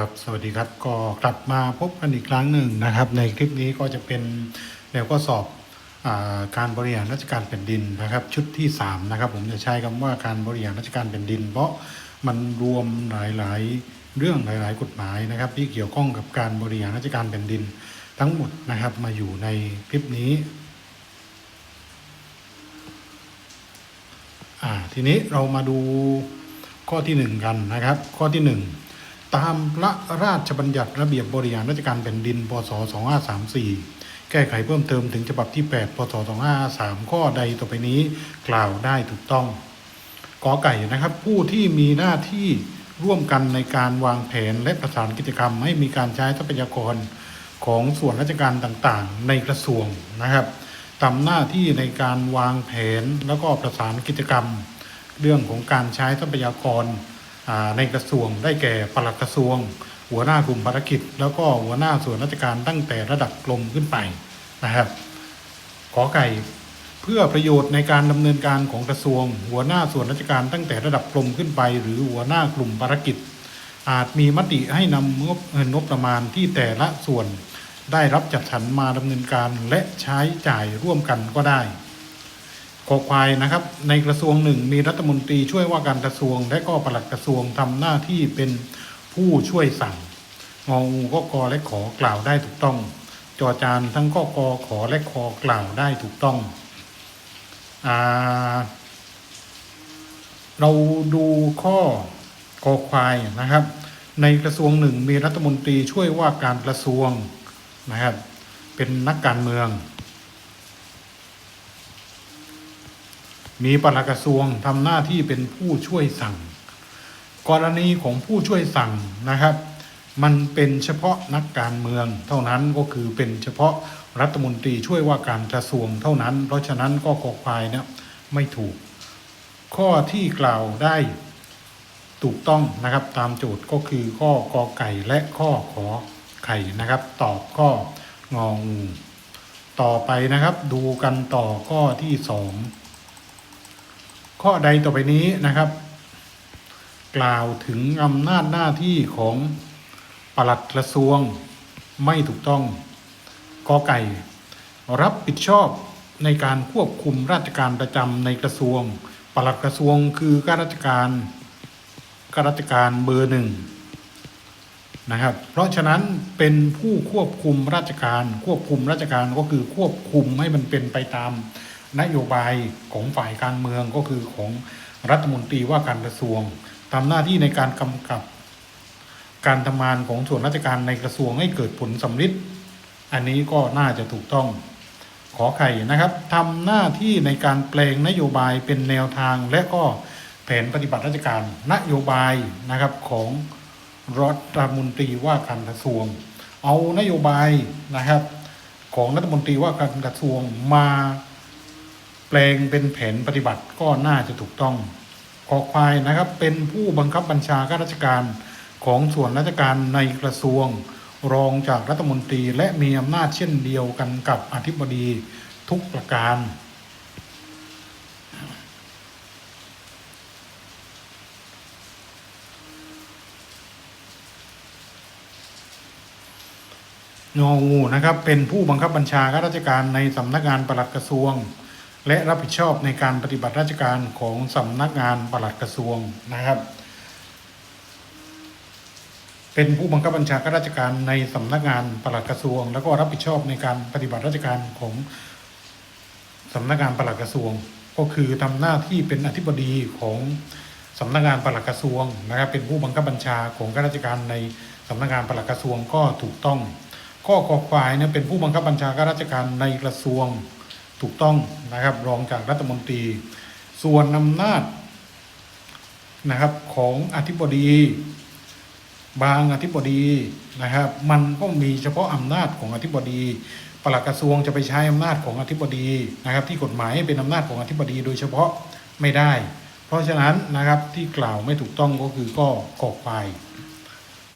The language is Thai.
ครับ สวัสดีครับ ก็กลับมาพบกันอีกครั้งหนึ่งนะครับ ในคลิปนี้ก็จะเป็นแนวข้อสอบอการบริหารราชการแผ่นดินนะครับ ชุดที่ 3 นะครับ ผมจะใช้คำว่าการบริหารราชการแผ่นดิน เพราะมันรวมหลาย ๆ เรื่องหลาย ๆ กฎหมายนะครับ ที่เกี่ยวข้องกับการบริหารราชการแผ่นดินทั้งหมดนะครับมาอยู่ในคลิปนี้ทีนี้เรามาดูข้อที่หนึ่งกันนะครับ ข้อที่หนึ่ง ตามพระราชบัญญัติระเบียบบริหารราชการแผ่นดิน พศ 2534 แก้ไขเพิ่มเติมถึงฉบับที่ 8 พศ 2553 ข้อใดต่อไปนี้กล่าวได้ถูกต้องกอไก่นะครับ ผู้ที่มีหน้าที่ร่วมกันในการวางแผนและประสานกิจกรรม ให้มีการใช้ทรัพยากรของส่วนราชการต่างๆ ในกระทรวงนะครับทำหน้าที่ในการวางแผนแล้วก็ประสานกิจกรรม เรื่องของการใช้ทรัพยากร ในกระทรวงได้แก่ปลัดกระทรวง หัวหน้ากลุ่มภารกิจ แล้วก็หัวหน้าส่วนราชการตั้งแต่ระดับกรมขึ้นไปนะครับ ขอไก่เพื่อประโยชน์ในการดำเนินการของกระทรวง หัวหน้าส่วนราชการตั้งแต่ระดับกรมขึ้นไป หรือหัวหน้ากลุ่มภารกิจ อาจมีมติให้นำงบเงินงบประมาณที่แต่ละส่วนได้รับจัดสรรมาดำเนินการและใช้จ่ายร่วมกันก็ได้ คอควายนะครับ ในกระทรวงหนึ่งมีรัฐมนตรีช่วยว่าการกระทรวง และก็ปลัดกระทรวงทำหน้าที่เป็นผู้ช่วยสั่งงองูก็กอและขอกล่าวได้ถูกต้อง จอจานทั้งก็กอขอและคอกล่าวได้ถูกต้องอาเราดูข้อกอควายนะครับ ในกระทรวงหนึ่งมีรัฐมนตรีช่วยว่าการกระทรวงนะครับ เป็นนักการเมือง มีปลัดกระทรวงทำหน้าที่เป็นผู้ช่วยสั่ง กรณีของผู้ช่วยสั่งนะครับ มันเป็นเฉพาะนักการเมือง เท่านั้นก็คือเป็นเฉพาะรัฐมนตรีช่วยว่าการกระทรวงเท่านั้น เพราะฉะนั้นก็กอควายเนี่ยไม่ถูก ข้อที่กล่าวได้ถูกต้องนะครับตามโจทย์ก็คือข้อกอไก่และข้อขอไข่นะครับ ตอบข้ององูต่อไปนะครับ ดูกันต่อข้อที่สอง ข้อใดต่อไปนี้นะครับ กล่าวถึงอำนาจหน้าที่ของปลัดกระทรวงไม่ถูกต้องกอไก่ รับผิดชอบในการควบคุมราชการประจำในกระทรวง ปลัดกระทรวงคือข้าราชการข้าราชการเบอร์หนึ่งนะครับ เพราะฉะนั้นเป็นผู้ควบคุมราชการ ควบคุมราชการก็คือควบคุมให้มันเป็นไปตาม นโยบายของฝ่ายการเมืองก็คือของรัฐมนตรีว่าการกระทรวงทำหน้าที่ในการกำกับการทำงานของส่วนราชการในกระทรวงให้เกิดผลสำฤทธิ์อันนี้ก็น่าจะถูกต้องขอไข่นะครับทำหน้าที่ในการแปลงนโยบายเป็นแนวทางและก็แผนปฏิบัติราชการนโยบายนะครับของรัฐมนตรีว่าการกระทรวง เอานโยบายนะครับ ของรัฐมนตรีว่าการกระทรวงมา ลงเป็นแผนปฏิบัติก็น่าจะถูกต้องขอควายนะครับเป็นผู้บังคับบัญชาข้าราชการของส่วนราชการในกระทรวง รองจากรัฐมนตรีและมีอำนาจเช่นเดียวกันกับอธิบดีทุกประการ งองูนะครับเป็นผู้บังคับบัญชาข้าราชการในสำนักงานปลัดกระทรวง และรับผิดชอบในการปฏิบัติราชการของสำนักงานปลัดกระทรวงนะครับ เป็นผู้บังคับบัญชาข้าราชการในสำนักงานปลัดกระทรวง แล้วก็รับผิดชอบในการปฏิบัติราชการของสำนักงานปลัดกระทรวง ก็คือทำหน้าที่เป็นอธิบดีของสำนักงานปลัดกระทรวงนะครับ เป็นผู้บังคับบัญชาของข้าราชการในสำนักงานปลัดกระทรวงก็ถูกต้องข้อขอควายเนี่ยเป็นผู้บังคับบัญชาข้าราชการในกระทรวง ถูกต้องนะครับรองจากรัฐมนตรี ส่วนอำนาจนะครับของอธิบดี บางอธิบดีนะครับ มันก็มีเฉพาะอำนาจของอธิบดีปลัดกระทรวงจะไปใช้อำนาจของอธิบดีนะครับ ที่กฎหมายให้เป็นอำนาจของอธิบดีโดยเฉพาะไม่ได้ เพราะฉะนั้นนะครับที่กล่าวไม่ถูกต้องก็คือก็กอควาย